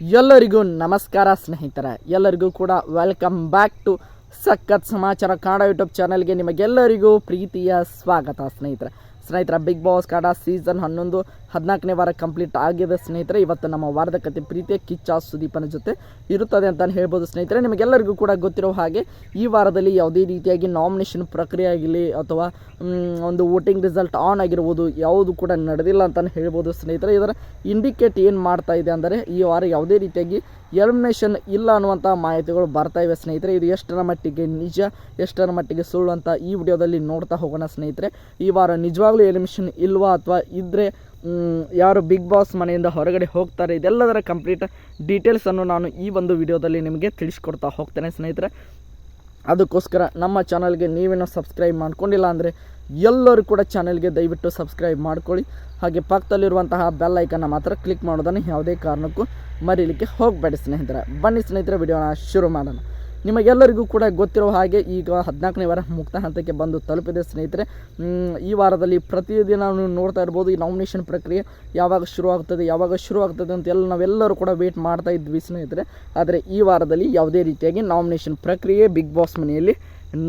ಎಲ್ಲರಿಗೂ ನಮಸ್ಕಾರ ಸ್ನೇಹಿತರೆ. ಎಲ್ಲರಿಗೂ ಕೂಡ ವೆಲ್ಕಮ್ ಬ್ಯಾಕ್ ಟು ಸಖತ್ ಸಮಾಚಾರ ಕನ್ನಡ ಯೂಟ್ಯೂಬ್ ಚಾನಲ್ಗೆ ನಿಮಗೆಲ್ಲರಿಗೂ ಪ್ರೀತಿಯ ಸ್ವಾಗತ ಸ್ನೇಹಿತರೆ. ಸ್ನೇಹಿತರ ಬಿಗ್ ಬಾಸ್ ಕಾಡ ಸೀಸನ್ ಹನ್ನೊಂದು, ಹದಿನಾಲ್ಕನೇ ವಾರ ಕಂಪ್ಲೀಟ್ ಆಗಿದೆ ಸ್ನೇಹಿತರೆ. ಇವತ್ತು ನಮ್ಮ ವಾರದ ಕತೆ ಪ್ರೀತಿಯ ಕಿಚ್ಚ ಸುದೀಪನ ಜೊತೆ ಇರುತ್ತದೆ ಅಂತ ಹೇಳ್ಬೋದು ಸ್ನೇಹಿತರೆ. ನಿಮಗೆಲ್ಲರಿಗೂ ಕೂಡ ಗೊತ್ತಿರೋ ಹಾಗೆ ಈ ವಾರದಲ್ಲಿ ಯಾವುದೇ ರೀತಿಯಾಗಿ ನಾಮಿನೇಷನ್ ಪ್ರಕ್ರಿಯೆ ಆಗಲಿ ಅಥವಾ ಒಂದು ವೋಟಿಂಗ್ ರಿಸಲ್ಟ್ ಆನ್ ಆಗಿರ್ಬೋದು ಯಾವುದು ಕೂಡ ನಡೆದಿಲ್ಲ ಅಂತಲೇ ಹೇಳ್ಬೋದು ಸ್ನೇಹಿತರೆ. ಇದರ ಇಂಡಿಕೇಟ್ ಏನು ಮಾಡ್ತಾ ಇದೆ ಅಂದರೆ, ಈ ವಾರ ಯಾವುದೇ ರೀತಿಯಾಗಿ ಎಲಿಮಿನೇಷನ್ ಇಲ್ಲ ಅನ್ನುವಂಥ ಮಾಹಿತಿಗಳು ಬರ್ತಾ ಇವೆ ಸ್ನೇಹಿತರೆ. ಇದು ಎಷ್ಟರ ಮಟ್ಟಿಗೆ ನಿಜ, ಎಷ್ಟರ ಮಟ್ಟಿಗೆ ಸುಳ್ಳು ಅಂತ ಈ ವಿಡಿಯೋದಲ್ಲಿ ನೋಡ್ತಾ ಹೋಗೋಣ ಸ್ನೇಹಿತರೆ. ಈ ವಾರ ನಿಜವಾಗ್ಲೂ ಎಲಿಮಿನೇಷನ್ ಇಲ್ವಾ ಅಥವಾ ಇದ್ದರೆ ಯಾರು ಬಿಗ್ ಬಾಸ್ ಮನೆಯಿಂದ ಹೊರಗಡೆ ಹೋಗ್ತಾರೆ, ಇದೆಲ್ಲದರ ಕಂಪ್ಲೀಟ್ ಡೀಟೇಲ್ಸನ್ನು ನಾನು ಈ ಒಂದು ವಿಡಿಯೋದಲ್ಲಿ ನಿಮಗೆ ತಿಳಿಸ್ಕೊಡ್ತಾ ಹೋಗ್ತೇನೆ ಸ್ನೇಹಿತರೆ. ಅದಕ್ಕೋಸ್ಕರ ನಮ್ಮ ಚಾನಲ್ಗೆ ನೀವೇನೋ ಸಬ್ಸ್ಕ್ರೈಬ್ ಮಾಡ್ಕೊಂಡಿಲ್ಲ ಅಂದರೆ ಎಲ್ಲರೂ ಕೂಡ ಚಾನಲ್ಗೆ ದಯವಿಟ್ಟು ಸಬ್ಸ್ಕ್ರೈಬ್ ಮಾಡ್ಕೊಳ್ಳಿ. ಹಾಗೆ ಪಕ್ಕದಲ್ಲಿರುವಂತಹ ಬೆಲ್ ಐಕನ್ನ ಮಾತ್ರ ಕ್ಲಿಕ್ ಮಾಡೋದನ್ನು ಯಾವುದೇ ಕಾರಣಕ್ಕೂ ಮರೀಲಿಕ್ಕೆ ಹೋಗಬೇಡಿ ಸ್ನೇಹಿತರೆ. ಬನ್ನಿ ಸ್ನೇಹಿತರೆ, ವಿಡಿಯೋನ ಶುರು ಮಾಡೋಣ. ನಿಮಗೆಲ್ಲರಿಗೂ ಕೂಡ ಗೊತ್ತಿರೋ ಹಾಗೆ ಈಗ ಹದಿನಾಲ್ಕನೇ ವಾರ ಮುಕ್ತ ಹಂತಕ್ಕೆ ಬಂದು ತಲುಪಿದೆ ಸ್ನೇಹಿತರೆ. ಈ ವಾರದಲ್ಲಿ ಪ್ರತಿದಿನ ನೀವು ನೋಡ್ತಾ ಇರ್ಬೋದು ಈ ನಾಮಿನೇಷನ್ ಪ್ರಕ್ರಿಯೆ ಯಾವಾಗ ಶುರು ಆಗ್ತದೆ ಯಾವಾಗ ಶುರು ಆಗ್ತದೆ ಅಂತ ಎಲ್ಲ ನಾವೆಲ್ಲರೂ ಕೂಡ ವೇಟ್ ಮಾಡ್ತಾ ಇದ್ವಿ ಸ್ನೇಹಿತರೆ. ಆದರೆ ಈ ವಾರದಲ್ಲಿ ಯಾವುದೇ ರೀತಿಯಾಗಿ ನಾಮಿನೇಷನ್ ಪ್ರಕ್ರಿಯೆ ಬಿಗ್ ಬಾಸ್ ಮನೆಯಲ್ಲಿ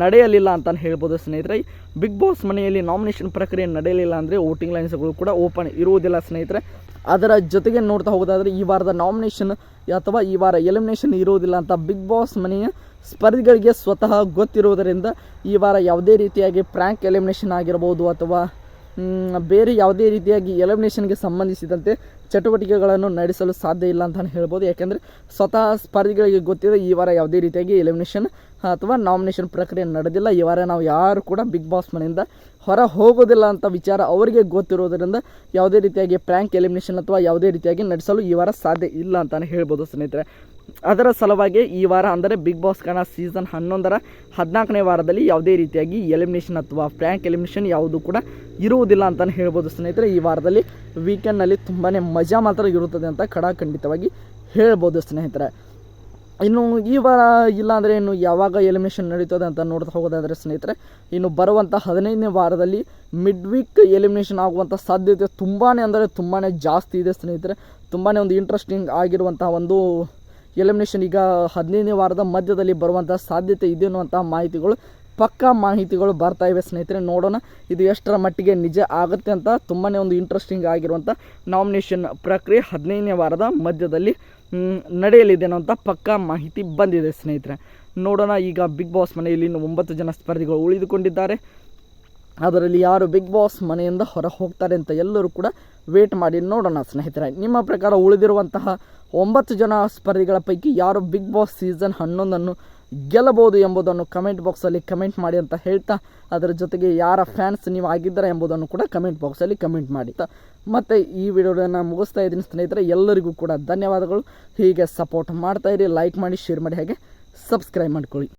ನಡೆಯಲಿಲ್ಲ ಅಂತಲೇ ಹೇಳ್ಬೋದು ಸ್ನೇಹಿತರೆ. ಬಿಗ್ ಬಾಸ್ ಮನೆಯಲ್ಲಿ ನಾಮಿನೇಷನ್ ಪ್ರಕ್ರಿಯೆ ನಡೆಯಲಿಲ್ಲ ಅಂದರೆ ವೋಟಿಂಗ್ ಲೈನ್ಸ್ಗಳು ಕೂಡ ಓಪನ್ ಇರುವುದಿಲ್ಲ ಸ್ನೇಹಿತರೆ. ಅದರ ಜೊತೆಗೆ ನೋಡ್ತಾ ಹೋಗೋದಾದರೆ ಈ ವಾರದ ನಾಮಿನೇಷನ್ ಅಥವಾ ಈ ವಾರ ಎಲಿಮಿನೇಷನ್ ಇರುವುದಿಲ್ಲ ಅಂತ ಬಿಗ್ ಬಾಸ್ ಮನೆಯ ಸ್ಪರ್ಧಿಗಳಿಗೆ ಸ್ವತಃ ಗೊತ್ತಿರುವುದರಿಂದ ಈ ವಾರ ಯಾವುದೇ ರೀತಿಯಾಗಿ ಪ್ರ್ಯಾಂಕ್ ಎಲಿಮಿನೇಷನ್ ಆಗಿರ್ಬೋದು ಅಥವಾ ಬೇರೆ ಯಾವುದೇ ರೀತಿಯಾಗಿ ಎಲಿಮಿನೇಷನ್ಗೆ ಸಂಬಂಧಿಸಿದಂತೆ ಚಟುವಟಿಕೆಗಳನ್ನು ನಡೆಸಲು ಸಾಧ್ಯ ಇಲ್ಲ ಅಂತಲೇ ಹೇಳ್ಬೋದು. ಯಾಕೆಂದರೆ ಸ್ವತಃ ಸ್ಪರ್ಧಿಗಳಿಗೆ ಗೊತ್ತಿದೆ, ಈ ವಾರ ಯಾವುದೇ ರೀತಿಯಾಗಿ ಎಲಿಮಿನೇಷನ್ ಅಥವಾ ನಾಮಿನೇಷನ್ ಪ್ರಕ್ರಿಯೆ ನಡೆದಿಲ್ಲ. ಈ ವಾರ ನಾವು ಯಾರು ಕೂಡ ಬಿಗ್ ಬಾಸ್ ಮನೆಯಿಂದ ಹೊರ ಹೋಗೋದಿಲ್ಲ ಅಂತ ವಿಚಾರ ಅವರಿಗೆ ಗೊತ್ತಿರೋದರಿಂದ ಯಾವುದೇ ರೀತಿಯಾಗಿ ಪ್ರ್ಯಾಂಕ್ ಎಲಿಮಿನೇಷನ್ ಅಥವಾ ಯಾವುದೇ ರೀತಿಯಾಗಿ ನಡೆಸಲು ಈ ವಾರ ಸಾಧ್ಯ ಇಲ್ಲ ಅಂತಲೇ ಹೇಳ್ಬೋದು ಸ್ನೇಹಿತರೆ. ಅದರ ಸಲುವಾಗಿ ಈ ವಾರ ಅಂದರೆ ಬಿಗ್ ಬಾಸ್ ಕಣ ಸೀಸನ್ ಹನ್ನೊಂದರ ಹದಿನಾಲ್ಕನೇ ವಾರದಲ್ಲಿ ಯಾವುದೇ ರೀತಿಯಾಗಿ ಎಲಿಮಿನೇಷನ್ ಅಥವಾ ಫ್ರ್ಯಾಂಕ್ ಎಲಿಮಿನೇಷನ್ ಯಾವುದು ಕೂಡ ಇರುವುದಿಲ್ಲ ಅಂತಲೇ ಹೇಳ್ಬೋದು ಸ್ನೇಹಿತರೆ. ಈ ವಾರದಲ್ಲಿ ವೀಕೆಂಡ್ನಲ್ಲಿ ತುಂಬಾ ಮಜಾ ಮಾತ್ರ ಇರುತ್ತದೆ ಅಂತ ಖಡಾಖಂಡಿತವಾಗಿ ಹೇಳ್ಬೋದು ಸ್ನೇಹಿತರೆ. ಇನ್ನು ಈ ವಾರ ಇಲ್ಲ ಅಂದರೆ ಇನ್ನು ಯಾವಾಗ ಎಲಿಮಿನೇಷನ್ ನಡೀತದೆ ಅಂತ ನೋಡ್ತಾ ಹೋಗೋದಾದರೆ ಸ್ನೇಹಿತರೆ, ಇನ್ನು ಬರುವಂಥ ಹದಿನೈದನೇ ವಾರದಲ್ಲಿ ಮಿಡ್ ವೀಕ್ ಎಲಿಮಿನೇಷನ್ ಆಗುವಂಥ ಸಾಧ್ಯತೆ ತುಂಬಾ ಅಂದರೆ ತುಂಬಾ ಜಾಸ್ತಿ ಇದೆ ಸ್ನೇಹಿತರೆ. ತುಂಬಾ ಒಂದು ಇಂಟ್ರೆಸ್ಟಿಂಗ್ ಆಗಿರುವಂಥ ಒಂದು ಎಲಿಮಿನೇಷನ್ ಈಗ ಹದಿನೈದನೇ ವಾರದ ಮಧ್ಯದಲ್ಲಿ ಬರುವಂಥ ಸಾಧ್ಯತೆ ಇದೆ ಅನ್ನುವಂಥ ಮಾಹಿತಿಗಳು, ಪಕ್ಕಾ ಮಾಹಿತಿಗಳು ಬರ್ತಾ ಇವೆ ಸ್ನೇಹಿತರೆ. ನೋಡೋಣ ಇದು ಎಷ್ಟರ ಮಟ್ಟಿಗೆ ನಿಜ ಆಗುತ್ತೆ ಅಂತ ತುಂಬಾ ಒಂದು ಇಂಟ್ರೆಸ್ಟಿಂಗ್ ಆಗಿರುವಂಥ ನಾಮಿನೇಷನ್ ಪ್ರಕ್ರಿಯೆ ಹದಿನೈದನೇ ವಾರದ ಮಧ್ಯದಲ್ಲಿ ನಡೆಯಲಿದೆ ಅನ್ನೋಂಥ ಪಕ್ಕಾ ಮಾಹಿತಿ ಬಂದಿದೆ ಸ್ನೇಹಿತರೆ. ನೋಡೋಣ ಈಗ ಬಿಗ್ ಬಾಸ್ ಮನೆಯಲ್ಲಿ ಇನ್ನು ಒಂಬತ್ತು ಜನ ಸ್ಪರ್ಧಿಗಳು ಉಳಿದುಕೊಂಡಿದ್ದಾರೆ. ಅದರಲ್ಲಿ ಯಾರು ಬಿಗ್ ಬಾಸ್ ಮನೆಯಿಂದ ಹೊರ ಹೋಗ್ತಾರೆ ಅಂತ ಎಲ್ಲರೂ ಕೂಡ ವೇಟ್ ಮಾಡಿ ನೋಡೋಣ ಸ್ನೇಹಿತರೆ. ನಿಮ್ಮ ಪ್ರಕಾರ ಉಳಿದಿರುವಂತಹ ಒಂಬತ್ತು ಜನ ಸ್ಪರ್ಧಿಗಳ ಪೈಕಿ ಯಾರು ಬಿಗ್ ಬಾಸ್ ಸೀಸನ್ ಹನ್ನೊಂದನ್ನು ಗೆಲ್ಲಬಹುದು ಎಂಬುದನ್ನು ಕಮೆಂಟ್ ಬಾಕ್ಸಲ್ಲಿ ಕಮೆಂಟ್ ಮಾಡಿ ಅಂತ ಹೇಳ್ತಾ, ಅದರ ಜೊತೆಗೆ ಯಾರ ಫ್ಯಾನ್ಸ್ ನೀವು ಆಗಿದ್ದಾರೆ ಎಂಬುದನ್ನು ಕೂಡ ಕಮೆಂಟ್ ಬಾಕ್ಸಲ್ಲಿ ಕಮೆಂಟ್ ಮಾಡಿ. ಮತ್ತು ಈ ವಿಡಿಯೋನ ಮುಗಿಸ್ತಾ ಇದ್ದೀನಿ ಸ್ನೇಹಿತರೆ. ಎಲ್ಲರಿಗೂ ಕೂಡ ಧನ್ಯವಾದಗಳು. ಹೀಗೆ ಸಪೋರ್ಟ್ ಮಾಡ್ತಾ ಇರಿ ಲೈಕ್ ಮಾಡಿ ಶೇರ್ ಮಾಡಿ, ಹಾಗೆ ಸಬ್ಸ್ಕ್ರೈಬ್ ಮಾಡ್ಕೊಳ್ಳಿ.